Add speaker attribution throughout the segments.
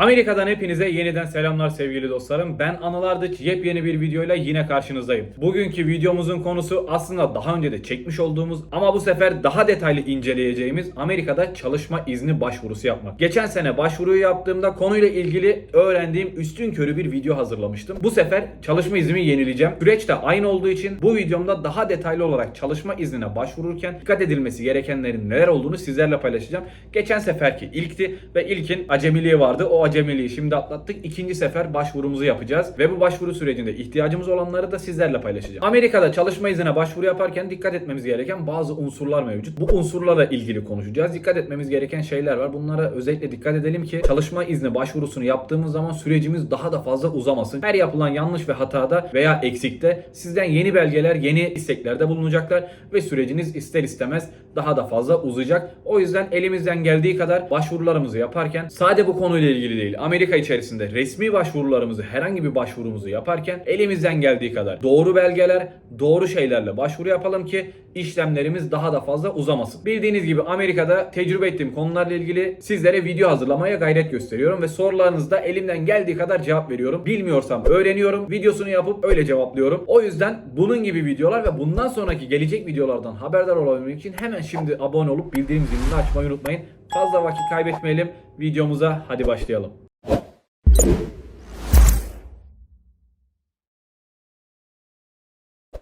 Speaker 1: Amerika'dan hepinize yeniden selamlar sevgili dostlarım. Ben Anıl Ardıç yepyeni bir videoyla yine karşınızdayım. Bugünkü videomuzun konusu aslında daha önce de çekmiş olduğumuz ama bu sefer daha detaylı inceleyeceğimiz Amerika'da çalışma izni başvurusu yapmak. Geçen sene başvuruyu yaptığımda konuyla ilgili öğrendiğim üstün körü bir video hazırlamıştım. Bu sefer çalışma iznimi yenileyeceğim. Süreç de aynı olduğu için bu videomda daha detaylı olarak çalışma iznine başvururken dikkat edilmesi gerekenlerin neler olduğunu sizlerle paylaşacağım. Geçen seferki ilkti ve ilkin acemiliği vardı. O acemiliği şimdi atlattık. İkinci sefer başvurumuzu yapacağız ve bu başvuru sürecinde ihtiyacımız olanları da sizlerle paylaşacağım. Amerika'da çalışma iznine başvuru yaparken dikkat etmemiz gereken bazı unsurlar mevcut. Bu unsurlarla ilgili konuşacağız. Dikkat etmemiz gereken şeyler var. Bunlara özellikle dikkat edelim ki çalışma izni başvurusunu yaptığımız zaman sürecimiz daha da fazla uzamasın. Her yapılan yanlış ve hatada veya eksikte sizden yeni belgeler, yeni isteklerde bulunacaklar ve süreciniz ister istemez daha da fazla uzayacak. O yüzden elimizden geldiği kadar başvurularımızı yaparken sade bu konuyla ilgili değil. Amerika içerisinde resmi başvurularımızı, herhangi bir başvurumuzu yaparken elimizden geldiği kadar doğru belgeler, doğru şeylerle başvuru yapalım ki işlemlerimiz daha da fazla uzamasın. Bildiğiniz gibi Amerika'da tecrübe ettiğim konularla ilgili sizlere video hazırlamaya gayret gösteriyorum ve sorularınızda elimden geldiği kadar cevap veriyorum. Bilmiyorsam öğreniyorum, videosunu yapıp öyle cevaplıyorum. O yüzden bunun gibi videolar ve bundan sonraki gelecek videolardan haberdar olabilmek için hemen şimdi abone olup bildirim zilini açmayı unutmayın. Fazla vakit kaybetmeyelim. Videomuza hadi başlayalım.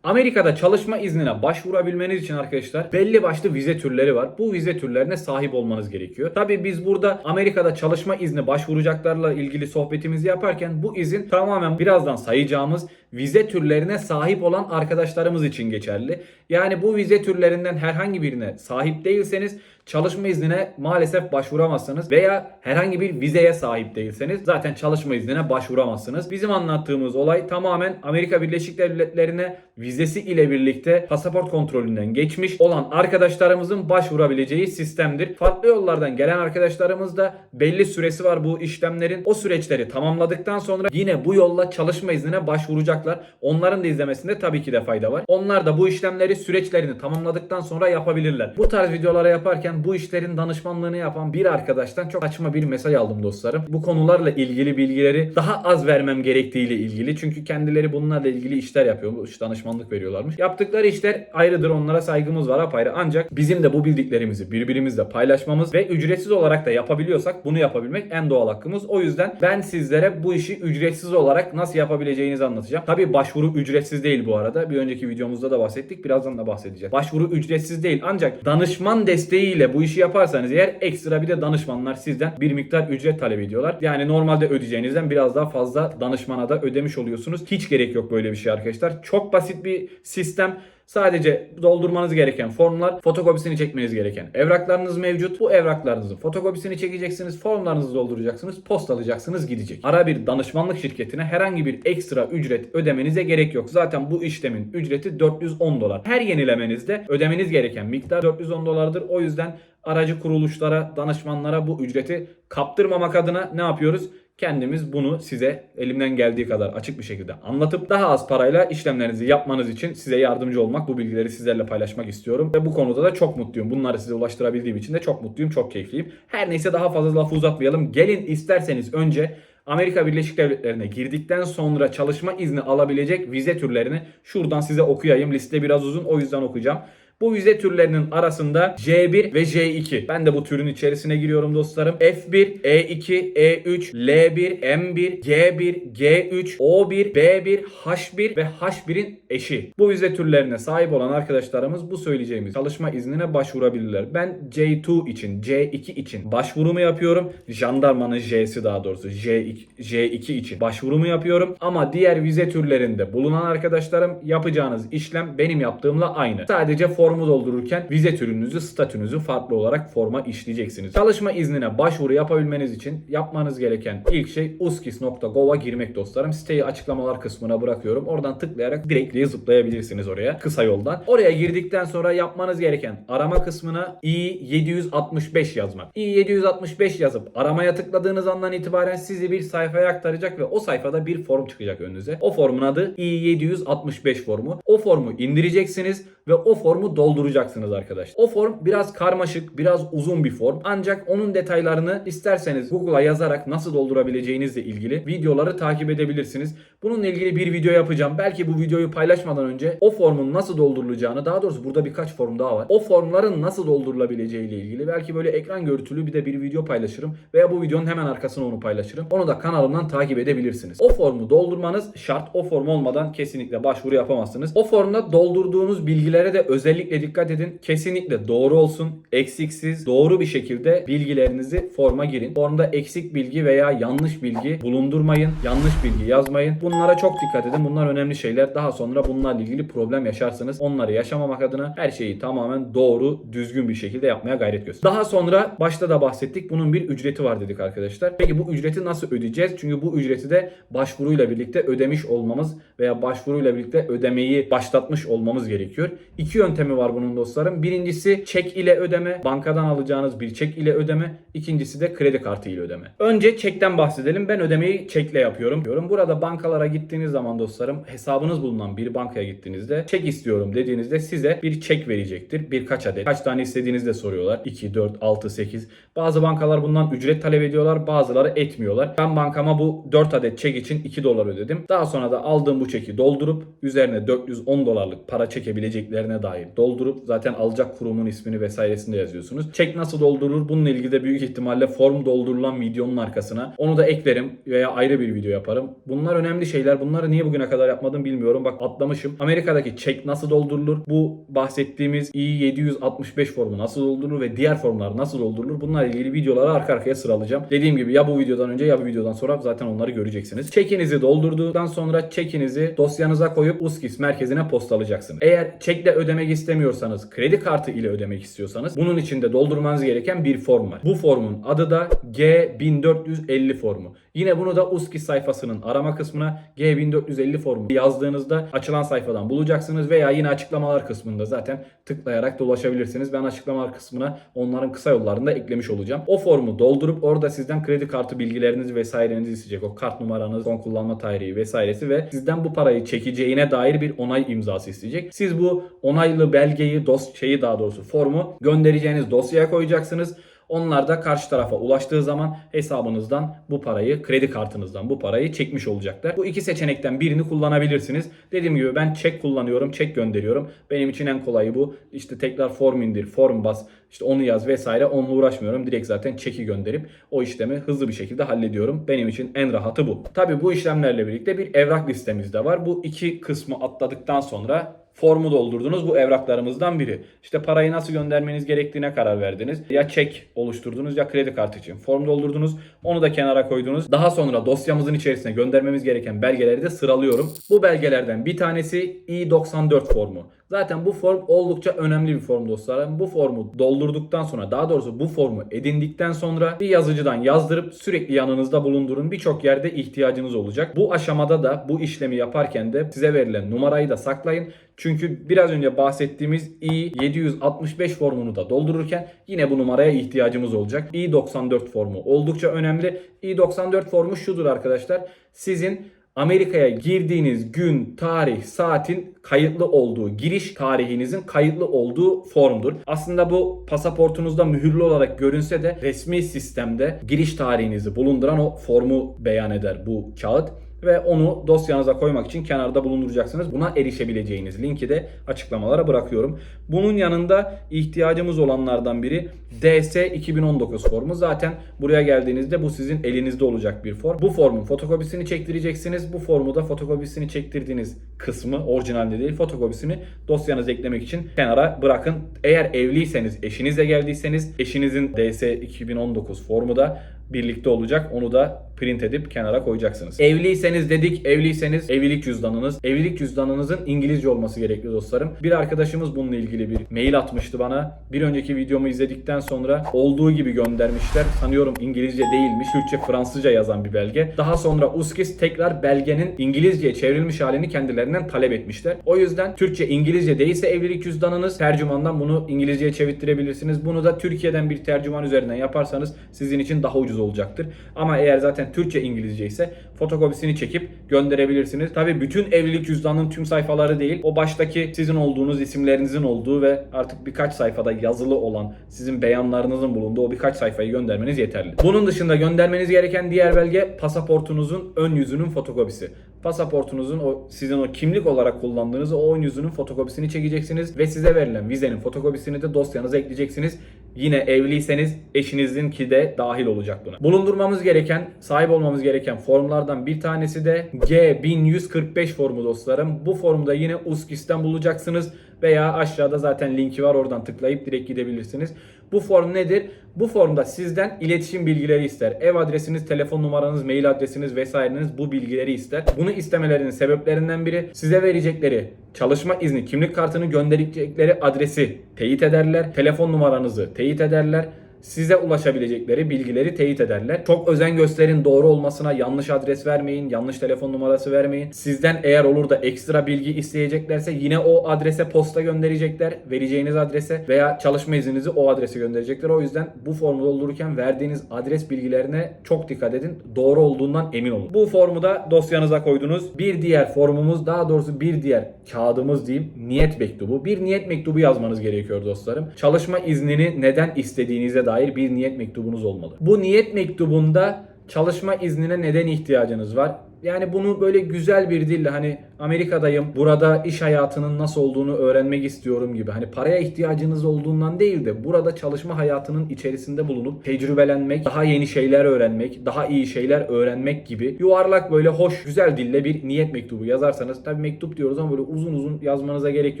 Speaker 1: Amerika'da çalışma iznine başvurabilmeniz için arkadaşlar belli başlı vize türleri var. Bu vize türlerine sahip olmanız gerekiyor. Tabi biz burada Amerika'da çalışma izni başvuracaklarla ilgili sohbetimizi yaparken bu izin tamamen birazdan sayacağımız vize türlerine sahip olan arkadaşlarımız için geçerli. Yani bu vize türlerinden herhangi birine sahip değilseniz çalışma iznine maalesef başvuramazsınız veya herhangi bir vizeye sahip değilseniz zaten çalışma iznine başvuramazsınız. Bizim anlattığımız olay tamamen Amerika Birleşik Devletleri'ne vizesi ile birlikte pasaport kontrolünden geçmiş olan arkadaşlarımızın başvurabileceği sistemdir. Farklı yollardan gelen arkadaşlarımız da belli süresi var bu işlemlerin. O süreçleri tamamladıktan sonra yine bu yolla çalışma iznine başvuracaklar. Onların da izlemesinde tabii ki de fayda var. Onlar da bu işlemleri süreçlerini tamamladıktan sonra yapabilirler. Bu tarz videolara yaparken bu işlerin danışmanlığını yapan bir arkadaştan çok saçma bir mesaj aldım dostlarım. Bu konularla ilgili bilgileri daha az vermem gerektiğiyle ilgili. Çünkü kendileri bunlarla ilgili işler yapıyormuş. Danışmanlık veriyorlarmış. Yaptıkları işler ayrıdır. Onlara saygımız var apayrı. Ancak bizim de bu bildiklerimizi birbirimizle paylaşmamız ve ücretsiz olarak da yapabiliyorsak bunu yapabilmek en doğal hakkımız. O yüzden ben sizlere bu işi ücretsiz olarak nasıl yapabileceğinizi anlatacağım. Tabi başvuru ücretsiz değil bu arada. Bir önceki videomuzda da bahsettik. Birazdan da bahsedeceğiz. Başvuru ücretsiz değil. Ancak danışman desteğiyle bu işi yaparsanız eğer ekstra bir de danışmanlar sizden bir miktar ücret talep ediyorlar. Yani normalde ödeyeceğinizden biraz daha fazla danışmana da ödemiş oluyorsunuz. Hiç gerek yok böyle bir şey arkadaşlar. Çok basit bir sistem. Sadece doldurmanız gereken formlar, fotokopisini çekmeniz gereken evraklarınız mevcut. Bu evraklarınızın fotokopisini çekeceksiniz, formlarınızı dolduracaksınız, postalayacaksınız gidecek. Ara bir danışmanlık şirketine herhangi bir ekstra ücret ödemenize gerek yok. Zaten bu işlemin ücreti 410 dolar. Her yenilemenizde ödemeniz gereken miktar 410 dolardır. O yüzden aracı kuruluşlara, danışmanlara bu ücreti kaptırmamak adına ne yapıyoruz? Kendimiz bunu size elimden geldiği kadar açık bir şekilde anlatıp daha az parayla işlemlerinizi yapmanız için size yardımcı olmak, bu bilgileri sizlerle paylaşmak istiyorum. Ve bu konuda da çok mutluyum. Bunları size ulaştırabildiğim için de çok mutluyum, çok keyifliyim. Her neyse daha fazla lafı uzatmayalım. Gelin isterseniz önce Amerika Birleşik Devletleri'ne girdikten sonra çalışma izni alabilecek vize türlerini şuradan size okuyayım. Liste biraz uzun o yüzden okuyacağım. Bu vize türlerinin arasında J1 ve J2. Ben de bu türün içerisine giriyorum dostlarım. F1, E2, E3, L1, M1, G1, G3, O1, B1, H1 ve H1'in eşi. Bu vize türlerine sahip olan arkadaşlarımız bu söyleyeceğimiz çalışma iznine başvurabilirler. Ben J2 için, J2 için başvurumu yapıyorum. Jandarmanın J'si daha doğrusu J2, J2 için başvurumu yapıyorum. Ama diğer vize türlerinde bulunan arkadaşlarım yapacağınız işlem benim yaptığımla aynı. Sadece formu doldururken vize türünüzü, statünüzü farklı olarak forma işleyeceksiniz. Çalışma iznine başvuru yapabilmeniz için yapmanız gereken ilk şey uskis.gov'a girmek dostlarım. Siteyi açıklamalar kısmına bırakıyorum. Oradan tıklayarak direkt zıplayabilirsiniz oraya kısa yoldan. Oraya girdikten sonra yapmanız gereken arama kısmına i765 yazmak. i765 yazıp aramaya tıkladığınız andan itibaren sizi bir sayfaya aktaracak ve o sayfada bir form çıkacak önünüze. O formun adı i765 formu. O formu indireceksiniz ve o formu dolduracaksınız arkadaşlar. O form biraz karmaşık, biraz uzun bir form. Ancak onun detaylarını isterseniz Google'a yazarak nasıl doldurabileceğinizle ilgili videoları takip edebilirsiniz. Bununla ilgili bir video yapacağım. Belki bu videoyu paylaşmadan önce o formun nasıl doldurulacağını, daha doğrusu burada birkaç form daha var. O formların nasıl doldurulabileceği ile ilgili belki böyle ekran görüntülü bir de bir video paylaşırım veya bu videonun hemen arkasına onu paylaşırım. Onu da kanalımdan takip edebilirsiniz. O formu doldurmanız şart. O form olmadan kesinlikle başvuru yapamazsınız. O formda doldurduğunuz bilgilere de özellikle dikkat edin. Kesinlikle doğru olsun, eksiksiz, doğru bir şekilde bilgilerinizi forma girin. Formda eksik bilgi veya yanlış bilgi bulundurmayın. Yanlış bilgi yazmayın. Bunlara çok dikkat edin. Bunlar önemli şeyler. Daha sonra bunlarla ilgili problem yaşarsınız. Onları yaşamamak adına her şeyi tamamen doğru, düzgün bir şekilde yapmaya gayret gösterin. Daha sonra başta da bahsettik. Bunun bir ücreti var dedik arkadaşlar. Peki bu ücreti nasıl ödeyeceğiz? Çünkü bu ücreti de başvuruyla birlikte ödemiş olmamız veya başvuruyla birlikte ödemeyi başlatmış olmamız gerekiyor. İki yöntemi var bunun dostlarım. Birincisi çek ile ödeme. Bankadan alacağınız bir çek ile ödeme. İkincisi de kredi kartı ile ödeme. Önce çekten bahsedelim. Ben ödemeyi çekle yapıyorum. diyorum. Burada bankalara gittiğiniz zaman dostlarım hesabınız bulunan bir bankaya gittiğinizde çek istiyorum dediğinizde size bir çek verecektir. Birkaç adet. Kaç tane istediğinizi de soruyorlar. 2, 4, 6, 8. Bazı bankalar bundan ücret talep ediyorlar. Bazıları etmiyorlar. Ben bankama bu 4 adet çek için 2 dolar ödedim. Daha sonra da aldığım bu çeki doldurup üzerine 410 dolarlık para çekebileceklerine dair doldurup zaten alacak kurumun ismini vesairesini de yazıyorsunuz. Çek nasıl doldurulur? Bununla ilgili de büyük ihtimalle form doldurulan videonun arkasına onu da eklerim veya ayrı bir video yaparım. Bunlar önemli şeyler. Bunları niye bugüne kadar yapmadım bilmiyorum. Bak atlamışım. Amerika'daki çek nasıl doldurulur? Bu bahsettiğimiz I-765 formu nasıl doldurulur ve diğer formlar nasıl doldurulur? Bunlarla ilgili videoları arka arkaya sıralayacağım. Dediğim gibi ya bu videodan önce ya bu videodan sonra zaten onları göreceksiniz. Çekinizi doldurduktan sonra çekinizi dosyanıza koyup USKİS merkezine postalayacaksınız. Eğer çekle ödemek istemiyorsanız, kredi kartı ile ödemek istiyorsanız bunun için de doldurmanız gereken bir form var. Bu formun adı da G1450 formu. Yine bunu da USKİS sayfasının arama kısmına G1450 formu yazdığınızda açılan sayfadan bulacaksınız veya yine açıklamalar kısmında zaten tıklayarak dolaşabilirsiniz. Ben açıklamalar kısmına onların kısa yollarını da eklemiş olacağım. O formu doldurup orada sizden kredi kartı bilgilerinizi vesairenizi isteyecek. O kart numaranız, son kullanma tarihi vesairesi ve sizden bu parayı çekeceğine dair bir onay imzası isteyecek. Siz bu onaylı belgeyi, dos şeyi daha doğrusu formu göndereceğiniz dosyaya koyacaksınız. Onlar da karşı tarafa ulaştığı zaman hesabınızdan bu parayı, kredi kartınızdan bu parayı çekmiş olacaklar. Bu iki seçenekten birini kullanabilirsiniz. Dediğim gibi ben çek kullanıyorum, çek gönderiyorum. Benim için en kolayı bu. İşte tekrar form indir, form bas, işte onu yaz vesaire. Onunla uğraşmıyorum. Direkt zaten çeki gönderip o işlemi hızlı bir şekilde hallediyorum. Benim için en rahatı bu. Tabi bu işlemlerle birlikte bir evrak listemiz de var. Bu iki kısmı atladıktan sonra formu doldurdunuz. Bu evraklarımızdan biri. İşte parayı nasıl göndermeniz gerektiğine karar verdiniz. Ya çek oluşturdunuz ya kredi kartı için form doldurdunuz. Onu da kenara koydunuz. Daha sonra dosyamızın içerisine göndermemiz gereken belgeleri de sıralıyorum. Bu belgelerden bir tanesi I-94 formu. Zaten bu form oldukça önemli bir form dostlarım. Bu formu doldurduktan sonra daha doğrusu bu formu edindikten sonra bir yazıcıdan yazdırıp sürekli yanınızda bulundurun. Birçok yerde ihtiyacınız olacak. Bu aşamada da bu işlemi yaparken de size verilen numarayı da saklayın. Çünkü biraz önce bahsettiğimiz I765 formunu da doldururken yine bu numaraya ihtiyacımız olacak. I94 formu oldukça önemli. I94 formu şudur arkadaşlar. Sizin Amerika'ya girdiğiniz gün, tarih, saatin kayıtlı olduğu, giriş tarihinizin kayıtlı olduğu formdur. Aslında bu pasaportunuzda mühürlü olarak görünse de resmi sistemde giriş tarihinizi bulunduran o formu beyan eder bu kağıt ve onu dosyanıza koymak için kenarda bulunduracaksınız. Buna erişebileceğiniz linki de açıklamalara bırakıyorum. Bunun yanında ihtiyacımız olanlardan biri DS 2019 formu. Zaten buraya geldiğinizde bu sizin elinizde olacak bir form. Bu formun fotokopisini çektireceksiniz. Bu formu da fotokopisini çektirdiğiniz kısmı orijinalde değil fotokopisini dosyanıza eklemek için kenara bırakın. Eğer evliyseniz, eşinizle geldiyseniz eşinizin DS 2019 formu da birlikte olacak. Onu da print edip kenara koyacaksınız. Evliyseniz dedik, evliyseniz evlilik cüzdanınız. Evlilik cüzdanınızın İngilizce olması gerekli dostlarım. Bir arkadaşımız bununla ilgili bir mail atmıştı bana. Bir önceki videomu izledikten sonra olduğu gibi göndermişler. Sanıyorum İngilizce değilmiş. Türkçe, Fransızca yazan bir belge. Daha sonra USKİS tekrar belgenin İngilizceye çevrilmiş halini kendilerinden talep etmişler. O yüzden Türkçe, İngilizce değilse evlilik cüzdanınız tercümandan bunu İngilizceye çevirtirebilirsiniz. Bunu da Türkiye'den bir tercüman üzerinden yaparsanız sizin için daha ucuz olacaktır. Ama eğer zaten Türkçe İngilizce ise fotokopisini çekip gönderebilirsiniz. Tabi bütün evlilik cüzdanının tüm sayfaları değil. O baştaki sizin olduğunuz isimlerinizin olduğu ve artık birkaç sayfada yazılı olan sizin beyanlarınızın bulunduğu o birkaç sayfayı göndermeniz yeterli. Bunun dışında göndermeniz gereken diğer belge pasaportunuzun ön yüzünün fotokopisi. Pasaportunuzun o sizin o kimlik olarak kullandığınız o ön yüzünün fotokopisini çekeceksiniz ve size verilen vizenin fotokopisini de dosyanıza ekleyeceksiniz. Yine evliyseniz eşinizinki de dahil olacak buna. Bulundurmamız gereken, sahip olmamız gereken formlardan bir tanesi de G1145 formu dostlarım. Bu formda yine USKİS'ten bulacaksınız veya aşağıda zaten linki var oradan tıklayıp direkt gidebilirsiniz. Bu form nedir? Bu formda sizden iletişim bilgileri ister. Ev adresiniz, telefon numaranız, mail adresiniz vesaireniz bu bilgileri ister. Bunu istemelerinin sebeplerinden biri size verecekleri çalışma izni, kimlik kartını gönderecekleri adresi teyit ederler. Telefon numaranızı teyit ederler size ulaşabilecekleri bilgileri teyit ederler. Çok özen gösterin doğru olmasına yanlış adres vermeyin, yanlış telefon numarası vermeyin. Sizden eğer olur da ekstra bilgi isteyeceklerse yine o adrese posta gönderecekler. Vereceğiniz adrese veya çalışma izninizi o adrese gönderecekler. O yüzden bu formu doldururken verdiğiniz adres bilgilerine çok dikkat edin. Doğru olduğundan emin olun. Bu formu da dosyanıza koydunuz. Bir diğer formumuz daha doğrusu bir diğer kağıdımız diyeyim niyet mektubu. Bir niyet mektubu yazmanız gerekiyor dostlarım. Çalışma iznini neden istediğinize dair bir niyet mektubunuz olmalı. Bu niyet mektubunda çalışma iznine neden ihtiyacınız var? Yani bunu böyle güzel bir dille hani Amerika'dayım, burada iş hayatının nasıl olduğunu öğrenmek istiyorum gibi. Hani paraya ihtiyacınız olduğundan değil de burada çalışma hayatının içerisinde bulunup tecrübelenmek, daha yeni şeyler öğrenmek, daha iyi şeyler öğrenmek gibi yuvarlak böyle hoş, güzel dille bir niyet mektubu yazarsanız tabii mektup diyoruz ama böyle uzun uzun yazmanıza gerek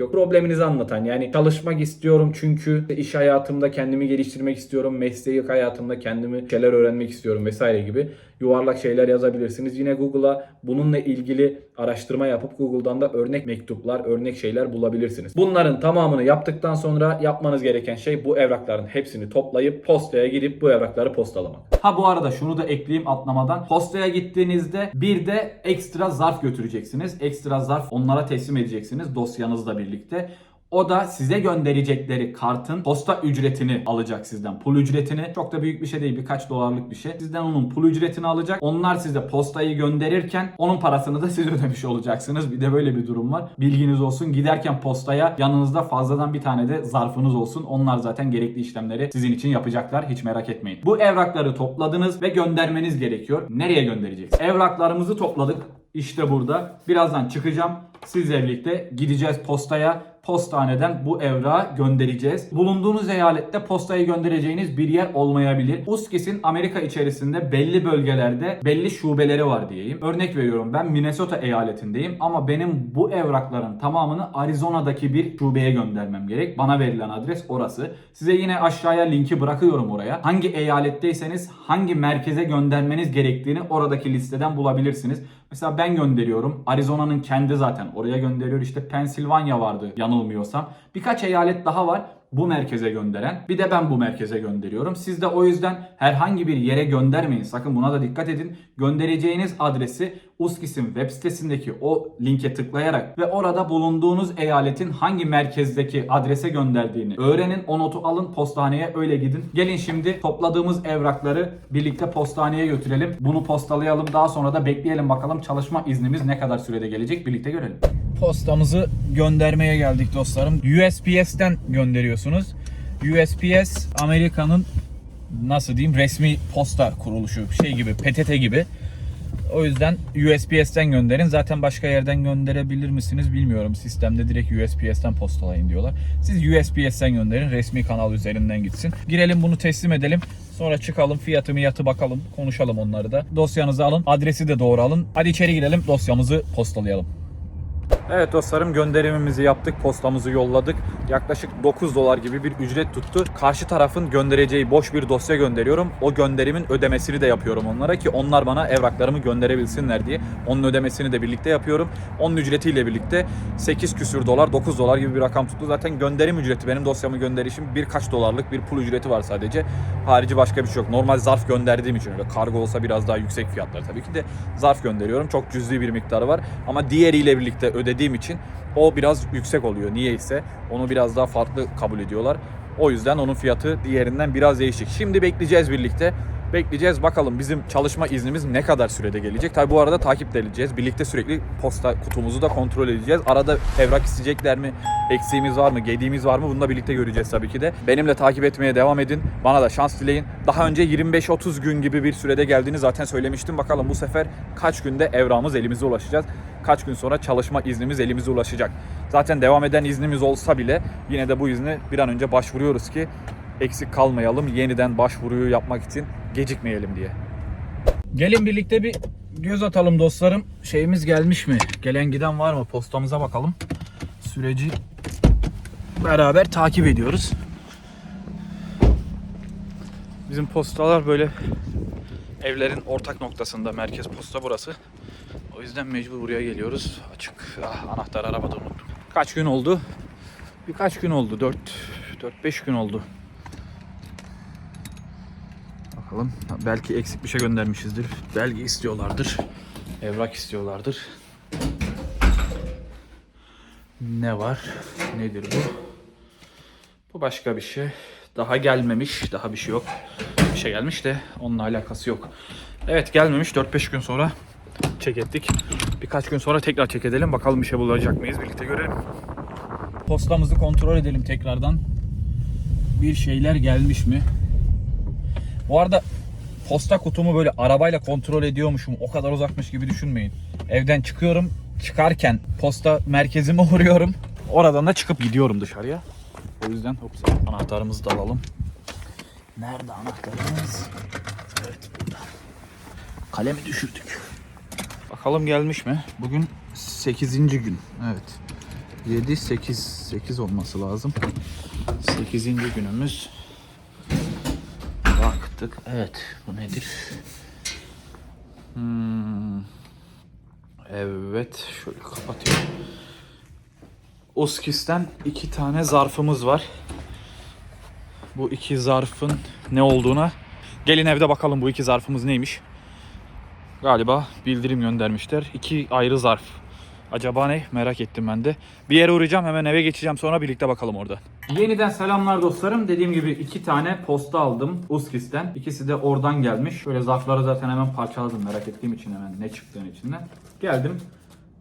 Speaker 1: yok. Probleminizi anlatan yani çalışmak istiyorum çünkü iş hayatımda kendimi geliştirmek istiyorum, mesleği hayatımda kendimi şeyler öğrenmek istiyorum vesaire gibi yuvarlak şeyler yazabilirsiniz. Yine Google'a bununla ilgili araştırma yapıp Google'dan da örnek mektuplar, örnek şeyler bulabilirsiniz. Bunların tamamını yaptıktan sonra yapmanız gereken şey bu evrakların hepsini toplayıp postaya gidip bu evrakları postalamak. Ha bu arada şunu da ekleyeyim atlamadan. Postaya gittiğinizde bir de ekstra zarf götüreceksiniz. Ekstra zarf onlara teslim edeceksiniz dosyanızla birlikte. O da size gönderecekleri kartın posta ücretini alacak sizden. Pul ücretini. Çok da büyük bir şey değil. Birkaç dolarlık bir şey. Sizden onun pul ücretini alacak. Onlar size postayı gönderirken onun parasını da siz ödemiş olacaksınız. Bir de böyle bir durum var. Bilginiz olsun. Giderken postaya yanınızda fazladan bir tane de zarfınız olsun. Onlar zaten gerekli işlemleri sizin için yapacaklar. Hiç merak etmeyin. Bu evrakları topladınız ve göndermeniz gerekiyor. Nereye göndereceksiniz? Evraklarımızı topladık. İşte burada. Birazdan çıkacağım. Sizle birlikte gideceğiz postaya. Postaneden bu evrağı göndereceğiz. Bulunduğunuz eyalette postayı göndereceğiniz bir yer olmayabilir. USKİS'in Amerika içerisinde belli bölgelerde belli şubeleri var diyeyim. Örnek veriyorum ben Minnesota eyaletindeyim ama benim bu evrakların tamamını Arizona'daki bir şubeye göndermem gerek. Bana verilen adres orası. Size yine aşağıya linki bırakıyorum oraya. Hangi eyaletteyseniz hangi merkeze göndermeniz gerektiğini oradaki listeden bulabilirsiniz. Mesela ben gönderiyorum. Arizona'nın kendi zaten oraya gönderiyor. İşte Pensilvanya vardı yanılmıyorsam. Birkaç eyalet daha var bu merkeze gönderen. Bir de ben bu merkeze gönderiyorum. Siz de o yüzden herhangi bir yere göndermeyin. Sakın buna da dikkat edin. Göndereceğiniz adresi USKİS'in web sitesindeki o linke tıklayarak ve orada bulunduğunuz eyaletin hangi merkezdeki adrese gönderdiğini öğrenin. O notu alın postaneye öyle gidin. Gelin şimdi topladığımız evrakları birlikte postaneye götürelim. Bunu postalayalım. Daha sonra da bekleyelim bakalım çalışma iznimiz ne kadar sürede gelecek birlikte görelim. Postamızı göndermeye geldik dostlarım. USPS'ten gönderiyorsunuz. USPS Amerika'nın nasıl diyeyim resmi posta kuruluşu şey gibi PTT gibi. O yüzden USPS'ten gönderin. Zaten başka yerden gönderebilir misiniz bilmiyorum. Sistemde direkt USPS'ten postalayın diyorlar. Siz USPS'ten gönderin. Resmi kanal üzerinden gitsin. Girelim bunu teslim edelim. Sonra çıkalım fiyatı miyatı bakalım. Konuşalım onları da. Dosyanızı alın. Adresi de doğru alın. Hadi içeri girelim. Dosyamızı postalayalım. Evet dostlarım gönderimimizi yaptık, postamızı yolladık. Yaklaşık 9 dolar gibi bir ücret tuttu. Karşı tarafın göndereceği boş bir dosya gönderiyorum. O gönderimin ödemesini de yapıyorum onlara ki onlar bana evraklarımı gönderebilsinler diye. Onun ödemesini de birlikte yapıyorum. Onun ücretiyle birlikte 8 küsür dolar, 9 dolar gibi bir rakam tuttu. Zaten gönderim ücreti benim dosyamı gönderişim birkaç dolarlık bir pul ücreti var sadece. Harici başka bir şey yok. Normal zarf gönderdiğim için öyle kargo olsa biraz daha yüksek fiyatlar tabii ki de zarf gönderiyorum. Çok cüzi bir miktarı var. Ama diğeriyle birlikte ödediğim için o biraz yüksek oluyor. Niyeyse onu biraz daha farklı kabul ediyorlar. O yüzden onun fiyatı diğerinden biraz değişik. Şimdi bekleyeceğiz birlikte. Bekleyeceğiz bakalım bizim çalışma iznimiz ne kadar sürede gelecek. Tabi bu arada takip de edeceğiz. Birlikte sürekli posta kutumuzu da kontrol edeceğiz. Arada evrak isteyecekler mi? Eksiğimiz var mı? Gediğimiz var mı? Bunu da birlikte göreceğiz tabii ki de. Benimle takip etmeye devam edin. Bana da şans dileyin. Daha önce 25-30 gün gibi bir sürede geldiğini zaten söylemiştim. Bakalım bu sefer kaç günde evrağımız elimize ulaşacağız. Kaç gün sonra çalışma iznimiz elimize ulaşacak. Zaten devam eden iznimiz olsa bile yine de bu izni bir an önce başvuruyoruz ki eksik kalmayalım. Yeniden başvuruyu yapmak için gecikmeyelim diye. Gelin birlikte bir göz atalım dostlarım. Şeyimiz gelmiş mi? Gelen giden var mı? Postamıza bakalım. Süreci beraber takip ediyoruz. Bizim postalar böyle evlerin ortak noktasında. Merkez posta burası. O yüzden mecbur buraya geliyoruz. Açık. Ah, anahtar arabada unuttum. Kaç gün oldu? Birkaç gün oldu. 4 4-5 gün oldu. Bakalım. Belki eksik bir şey göndermişizdir. Belge istiyorlardır. Evrak istiyorlardır. Ne var? Nedir bu? Bu başka bir şey. Daha gelmemiş. Daha bir şey yok. Bir şey gelmiş de onunla alakası yok. Evet gelmemiş. 4-5 gün sonra çek ettik. Birkaç gün sonra tekrar çek edelim. Bakalım bir şey bulacak mıyız? Birlikte görelim. Postamızı kontrol edelim tekrardan. Bir şeyler gelmiş mi? Bu arada posta kutumu böyle arabayla kontrol ediyormuşum. O kadar uzakmış gibi düşünmeyin. Evden çıkıyorum. Çıkarken posta merkezime uğruyorum. Oradan da çıkıp gidiyorum dışarıya. O yüzden hops, anahtarımızı da alalım. Nerede anahtarımız? Evet burada. Kalemi düşürdük. Bakalım gelmiş mi? Bugün 8. gün. Evet. 7 8 8 olması lazım. 8. günümüz. Baktık. Evet. Bu nedir? Hmm. Evet. Şöyle kapatıyorum. Oskis'ten iki tane zarfımız var. Bu iki zarfın ne olduğuna gelin evde bakalım bu iki zarfımız neymiş. Galiba bildirim göndermişler. İki ayrı zarf. Acaba ne? Merak ettim ben de. Bir yere uğrayacağım hemen eve geçeceğim sonra birlikte bakalım orada. Yeniden selamlar dostlarım. Dediğim gibi iki tane posta aldım Uskis'ten. İkisi de oradan gelmiş. Şöyle zarfları zaten hemen parçaladım merak ettiğim için hemen ne çıktığını içinden. Geldim.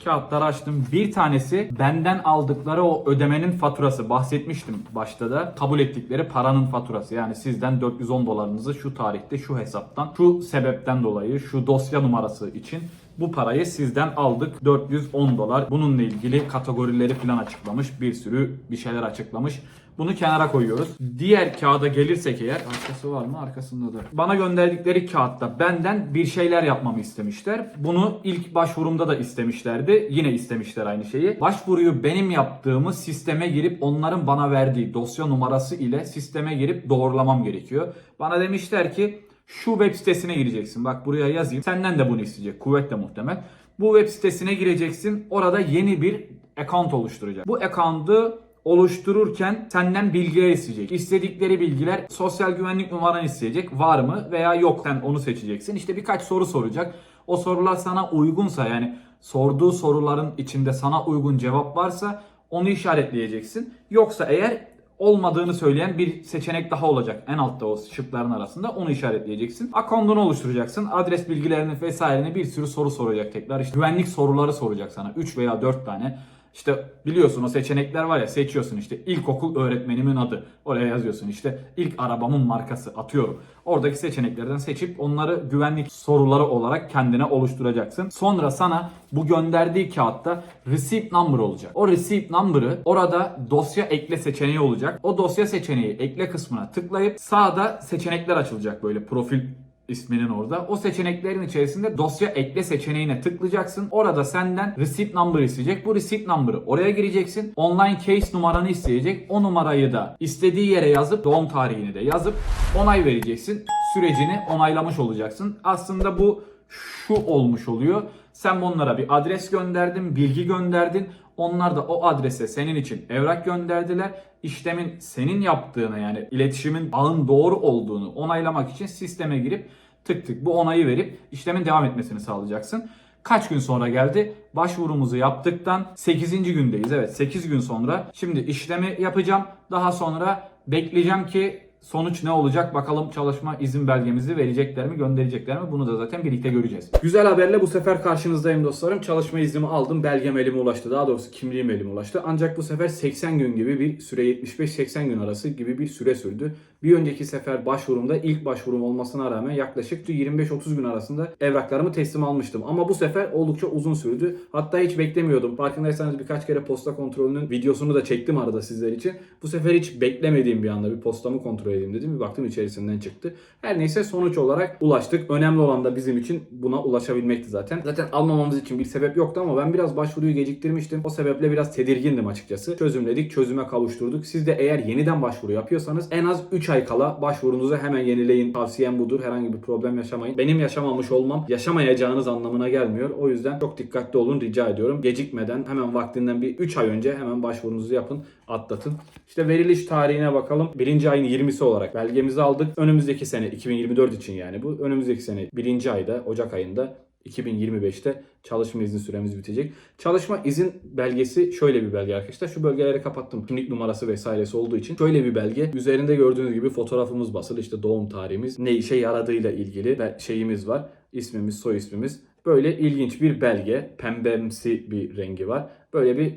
Speaker 1: Kağıtları açtım. Bir tanesi benden aldıkları o ödemenin faturası. Bahsetmiştim başta da. Kabul ettikleri paranın faturası. Yani sizden 410 dolarınızı şu tarihte şu hesaptan şu sebepten dolayı şu dosya numarası için bu parayı sizden aldık 410 dolar. Bununla ilgili kategorileri falan açıklamış. Bir sürü bir şeyler açıklamış. Bunu kenara koyuyoruz. Diğer kağıda gelirsek eğer arkası var mı? Arkasında da. Bana gönderdikleri kağıtta benden bir şeyler yapmamı istemişler. Bunu ilk başvurumda da istemişlerdi. Yine istemişler aynı şeyi. Başvuruyu benim yaptığımı sisteme girip onların bana verdiği dosya numarası ile sisteme girip doğrulamam gerekiyor. Bana demişler ki şu web sitesine gireceksin. Bak buraya yazayım. Senden de bunu isteyecek. Kuvvetle muhtemel. Bu web sitesine gireceksin. Orada yeni bir account oluşturacak. Bu account'u oluştururken senden bilgiler isteyecek. İstedikleri bilgiler sosyal güvenlik numaranı isteyecek. Var mı veya yok sen onu seçeceksin. İşte birkaç soru soracak. O sorular sana uygunsa yani sorduğu soruların içinde sana uygun cevap varsa onu işaretleyeceksin. Yoksa eğer olmadığını söyleyen bir seçenek daha olacak. En altta o şıkların arasında onu işaretleyeceksin. Account'unu oluşturacaksın. Adres bilgilerini vesaireini bir sürü soru soracak tekrar. İşte güvenlik soruları soracak sana. 3 veya 4 tane. İşte biliyorsun o seçenekler var ya seçiyorsun işte ilkokul öğretmenimin adı. Oraya yazıyorsun işte ilk arabamın markası atıyorum. Oradaki seçeneklerden seçip onları güvenlik soruları olarak kendine oluşturacaksın. Sonra sana bu gönderdiği kağıtta receipt number olacak. O receipt number'ı orada dosya ekle seçeneği olacak. O dosya seçeneği ekle kısmına tıklayıp sağda seçenekler açılacak böyle profil isminin orada. O seçeneklerin içerisinde dosya ekle seçeneğine tıklayacaksın. Orada senden receipt number isteyecek. Bu receipt number'ı oraya gireceksin. Online case numaranı isteyecek. O numarayı da istediği yere yazıp doğum tarihini de yazıp onay vereceksin. Sürecini onaylamış olacaksın. Aslında bu şu olmuş oluyor. Sen bunlara bir adres gönderdin, bilgi gönderdin. Onlar da o adrese senin için evrak gönderdiler. İşlemin senin yaptığını yani iletişimin ağın doğru olduğunu onaylamak için sisteme girip tık tık bu onayı verip işlemin devam etmesini sağlayacaksın. Kaç gün sonra geldi? Başvurumuzu yaptıktan 8. gündeyiz. Evet 8 gün sonra. Şimdi işlemi yapacağım. Daha sonra bekleyeceğim ki sonuç ne olacak? Bakalım çalışma izin belgemizi verecekler mi, gönderecekler mi? Bunu da zaten birlikte göreceğiz. Güzel haberle bu sefer karşınızdayım dostlarım. Çalışma iznimi aldım. Belgem elime ulaştı. Daha doğrusu kimliğim elime ulaştı. Ancak bu sefer 80 gün gibi bir süre 75-80 gün arası gibi bir süre sürdü. Bir önceki sefer başvurumda ilk başvurum olmasına rağmen yaklaşık 25-30 gün arasında evraklarımı teslim almıştım. Ama bu sefer oldukça uzun sürdü. Hatta hiç beklemiyordum. Farkındaysanız birkaç kere posta kontrolünün videosunu da çektim arada sizler için. Bu sefer hiç beklemediğim bir anda bir postamı kontrol edeyim dedim. Bir baktım içerisinden çıktı. Her neyse sonuç olarak ulaştık. Önemli olan da bizim için buna ulaşabilmekti zaten. Zaten almamamız için bir sebep yoktu ama ben biraz başvuruyu geciktirmiştim. O sebeple biraz tedirgindim açıkçası. Çözümledik, çözüme kavuşturduk. Siz de eğer yeniden başvuru yapıyorsanız en az 3 ay kala başvurunuzu hemen yenileyin. Tavsiyem budur. Herhangi bir problem yaşamayın. Benim yaşamamış olmam yaşamayacağınız anlamına gelmiyor. O yüzden çok dikkatli olun rica ediyorum. Gecikmeden hemen vaktinden bir 3 ay önce hemen başvurunuzu yapın, atlatın. İşte veriliş tarihine bakalım. Birinci ayın 20'si olarak belgemizi aldık. Önümüzdeki sene 2024 için yani bu. Önümüzdeki sene birinci ayda Ocak ayında 2025'te çalışma izni süremiz bitecek. Çalışma izin belgesi şöyle bir belge arkadaşlar. Şu bölgeleri kapattım. Kimlik numarası vesairesi olduğu için. Şöyle bir belge. Üzerinde gördüğünüz gibi fotoğrafımız basılı. İşte doğum tarihimiz, ne işe yaradığıyla ilgili ve şeyimiz var. İsmimiz, soy ismimiz. Böyle ilginç bir belge. Pembemsi bir rengi var. Böyle bir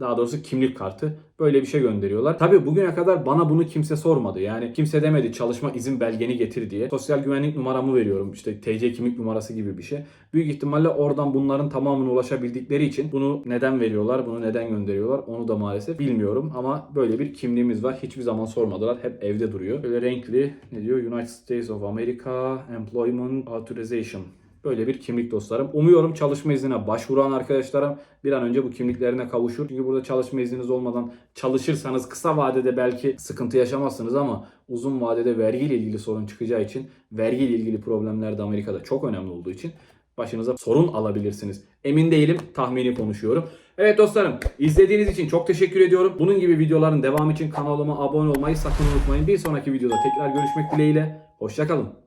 Speaker 1: daha doğrusu kimlik kartı böyle bir şey gönderiyorlar. Tabii bugüne kadar bana bunu kimse sormadı. Yani kimse demedi çalışma izin belgeni getir diye. Sosyal güvenlik numaramı veriyorum. İşte TC kimlik numarası gibi bir şey. Büyük ihtimalle oradan bunların tamamına ulaşabildikleri için bunu neden veriyorlar, bunu neden gönderiyorlar onu da maalesef bilmiyorum. Ama böyle bir kimliğimiz var. Hiçbir zaman sormadılar. Hep evde duruyor. Böyle renkli ne diyor? United States of America Employment Authorization. Böyle bir kimlik dostlarım. Umuyorum çalışma iznine başvuran arkadaşlarım bir an önce bu kimliklerine kavuşur. Çünkü burada çalışma izniniz olmadan çalışırsanız kısa vadede belki sıkıntı yaşamazsınız ama uzun vadede vergiyle ilgili sorun çıkacağı için vergiyle ilgili problemler de Amerika'da çok önemli olduğu için başınıza sorun alabilirsiniz. Emin değilim, tahmini konuşuyorum. Evet dostlarım, izlediğiniz için çok teşekkür ediyorum. Bunun gibi videoların devamı için kanalıma abone olmayı sakın unutmayın. Bir sonraki videoda tekrar görüşmek dileğiyle. Hoşçakalın.